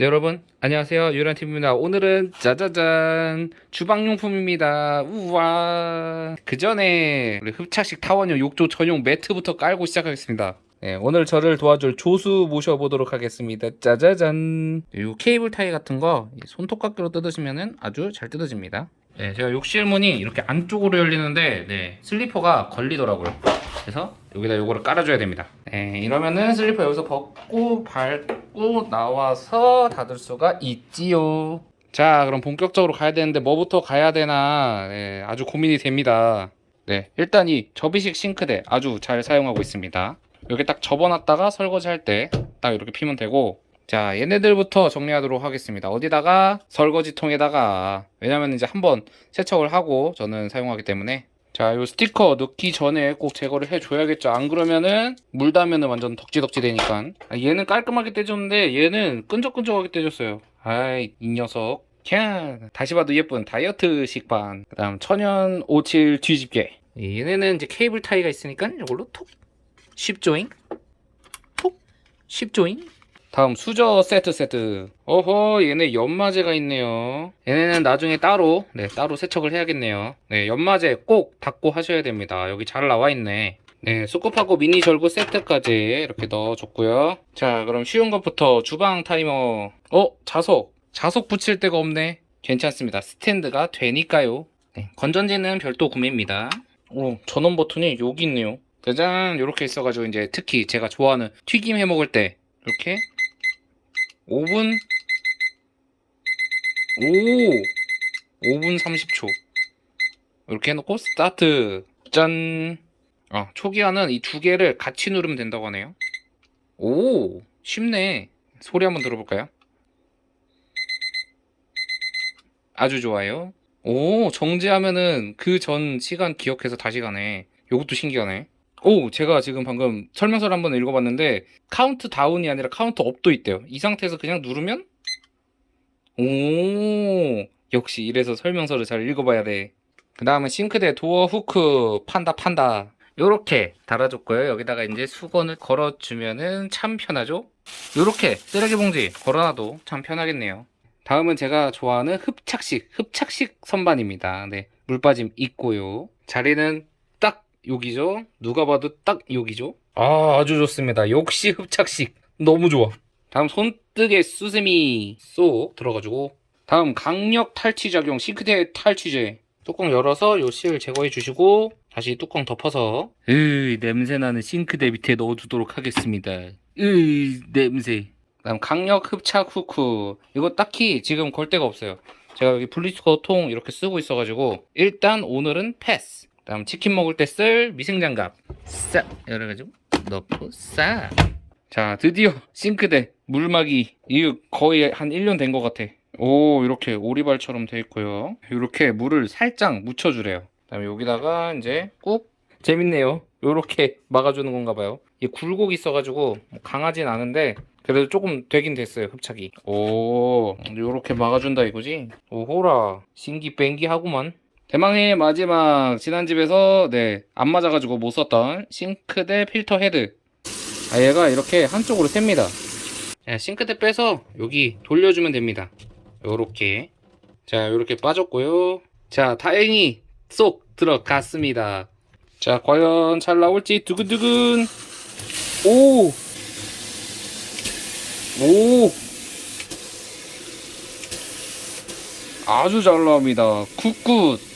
네 여러분. 안녕하세요. 유란TV입니다. 오늘은 짜자잔. 주방용품입니다. 우와. 그 전에 우리 흡착식 타원용 욕조 전용 매트부터 깔고 시작하겠습니다. 네, 오늘 저를 도와줄 조수 모셔보도록 하겠습니다. 짜자잔. 이 케이블 타이 같은 거 손톱깎이로 뜯으시면 아주 잘 뜯어집니다 네, 제가 욕실 문이 이렇게 안쪽으로 열리는데 네, 슬리퍼가 걸리더라고요 그래서 여기다 요거를 깔아줘야 됩니다. 네, 이러면은 슬리퍼 여기서 벗고 밟고 나와서 닫을 수가 있지요. 자, 그럼 본격적으로 가야 되는데 뭐부터 가야 되나 네, 아주 고민이 됩니다. 네, 일단 이 접이식 싱크대 아주 잘 사용하고 있습니다. 여기 딱 접어놨다가 설거지할 때 딱 이렇게 피면 되고 자, 얘네들부터 정리하도록 하겠습니다. 어디다가 설거지통에다가 왜냐면 이제 한번 세척을 하고 저는 사용하기 때문에 자, 요 스티커 넣기 전에 꼭 제거를 해줘야겠죠. 안 그러면은 물 닿으면은 완전 덕지덕지 되니까. 아, 얘는 깔끔하게 떼줬는데 얘는 끈적끈적하게 떼줬어요. 아이, 이 녀석. 캬. 다시 봐도 예쁜 다이어트 식판. 그 다음 천연 오칠 뒤집개. 얘네는 이제 케이블 타이가 있으니까 이걸로 톡. 10조잉. 톡. 10조잉. 다음 수저 세트 세트. 어허 얘네 연마제가 있네요. 얘네는 나중에 따로 네 따로 세척을 해야겠네요. 네 연마제 꼭 닦고 하셔야 됩니다. 여기 잘 나와 있네. 네 수컷하고 미니 절구 세트까지 이렇게 넣어줬고요. 자 그럼 쉬운 것부터 주방 타이머. 어 자석 자석 붙일 데가 없네. 괜찮습니다. 스탠드가 되니까요. 네, 건전지는 별도 구매입니다. 오 전원 버튼이 여기 있네요. 짜잔 이렇게 있어가지고 이제 특히 제가 좋아하는 튀김 해 먹을 때 이렇게 5분? 오! 5분 30초. 이렇게 해놓고 스타트. 짠. 아, 초기화는 이 두 개를 같이 누르면 된다고 하네요. 오! 쉽네. 소리 한번 들어볼까요? 아주 좋아요. 오! 정지하면은 그 전 시간 기억해서 다시 가네. 요것도 신기하네 오, 제가 지금 방금 설명서를 한번 읽어봤는데 카운트 다운이 아니라 카운트 업도 있대요. 이 상태에서 그냥 누르면 오, 역시 이래서 설명서를 잘 읽어봐야 돼. 그 다음은 싱크대 도어 후크 판다 판다 요렇게 달아줬고요. 여기다가 이제 수건을 걸어주면은 참 편하죠? 요렇게 쓰레기 봉지 걸어놔도 참 편하겠네요. 다음은 제가 좋아하는 흡착식, 흡착식 선반입니다. 네, 물 빠짐 있고요. 자리는 딱 여기죠. 누가 봐도 딱 여기죠. 아, 아주 좋습니다. 역시 흡착식. 너무 좋아. 다음 손뜨개 수세미 쏙 들어가지고 다음 강력 탈취 작용 싱크대 탈취제 뚜껑 열어서 요 실 제거해 주시고 다시 뚜껑 덮어서 으 냄새나는 싱크대 밑에 넣어두도록 하겠습니다. 으 냄새. 다음 강력 흡착 후크 이거 딱히 지금 걸 데가 없어요. 제가 여기 분리수거 통 이렇게 쓰고 있어가지고 일단 오늘은 패스. 다음 치킨 먹을 때 쓸 미생장갑 싹 열어가지고 넣고 싹. 자 드디어 싱크대 물막이 이거 거의 한 1년 된 것 같아. 오 이렇게 오리발처럼 돼 있고요. 이렇게 물을 살짝 묻혀주래요. 그다음에 여기다가 이제 꾹 재밌네요. 이렇게 막아주는 건가 봐요. 이 굴곡이 있어가지고 뭐 강하진 않은데 그래도 조금 되긴 됐어요 흡착이. 오 이렇게 막아준다 이거지. 오호라 신기 뺑기 하구만. 대망의 마지막 지난 집에서 네 안 맞아가지고 못 썼던 싱크대 필터 헤드. 아 얘가 이렇게 한쪽으로 셉니다. 자, 싱크대 빼서 여기 돌려주면 됩니다. 요렇게. 자 요렇게 빠졌고요. 자 다행히 쏙 들어갔습니다. 자 과연 잘 나올지 두근두근. 오! 오! 아주 잘 나옵니다. 굿굿